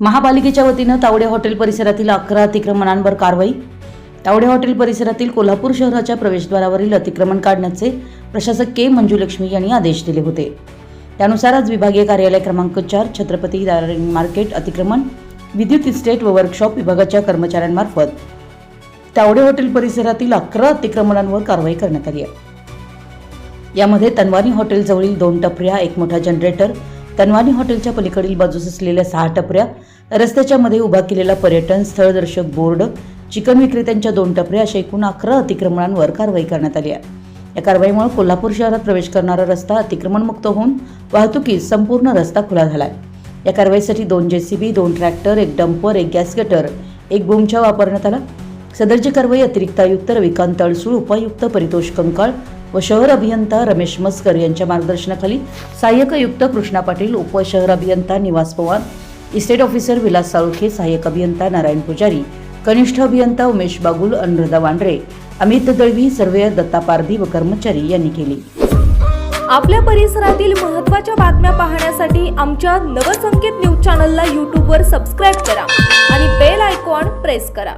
महापालिकेच्या वतीनं तावडे हॉटेल परिसरातील अकरा अतिक्रमणांवर कारवाई. तावडे हॉटेल परिसरातील कोल्हापूर शहराच्या प्रवेशद्वारावरील अतिक्रमण काढण्याचे प्रशासक के मंजुलक्ष्मी यांनी आदेश दिले होते. त्यानुसार आज विभागीय कार्यालय क्रमांक चार छत्रपती दारिंग मार्केट अतिक्रमण विद्युत इस्टेट व वर्कशॉप विभागाच्या कर्मचाऱ्यांमार्फत. तावडे हॉटेल परिसरातील अकरा अतिक्रमणांवर कारवाई करण्यात आली आहे. यामध्ये तनवानी हॉटेलजवळील दोन टपऱ्या एक मोठा जनरेटर तनवानी हॉटेलच्या पलीकडील बाजूस असलेल्या सहा टपऱ्या रस्त्याच्या मध्ये उभा केलेला पर्यटन स्थळदर्शक बोर्ड चिकन विक्रेत्यांच्या दोन टपऱ्या अशा एकूण अकरा अतिक्रमणांवर कारवाई करण्यात आली आहे. या कारवाईमुळे कोल्हापूर शहरात प्रवेश करणारा रस्ता अतिक्रमणमुक्त होऊन वाहतुकीस संपूर्ण रस्ता खुला झाला आहे या कारवाईसाठी दोन जेसीबी दोन ट्रॅक्टर एक डंपर एक गॅस गटर एक बोमच्या वापरण्यात आला. सदरची कारवाई अतिरिक्त आयुक्त रविकांत तळसूळ उपायुक्त परितोष कंकाळ व शहर अभियंता रमेश मस्कर यांच्या मार्गदर्शनाखाली सहाय्यक आयुक्त कृष्णा पाटील उपशहर अभियंता निवास पवार इस्टेट ऑफिसर विलास साळुखे सहाय्यक अभियंता नारायण पुजारी कनिष्ठ अभियंता उमेश बागुल अनुराधा वांढरे अमित दळवी सर्वेयर दत्ता पारधी व कर्मचारी यांनी केली. आपल्या परिसरातील महत्त्वाच्या बातम्या पाहण्यासाठी आमच्या नवसंकेत न्यूज चॅनलला यूट्यूबवर सबस्क्राईब करा आणि बेल आयकॉन प्रेस करा.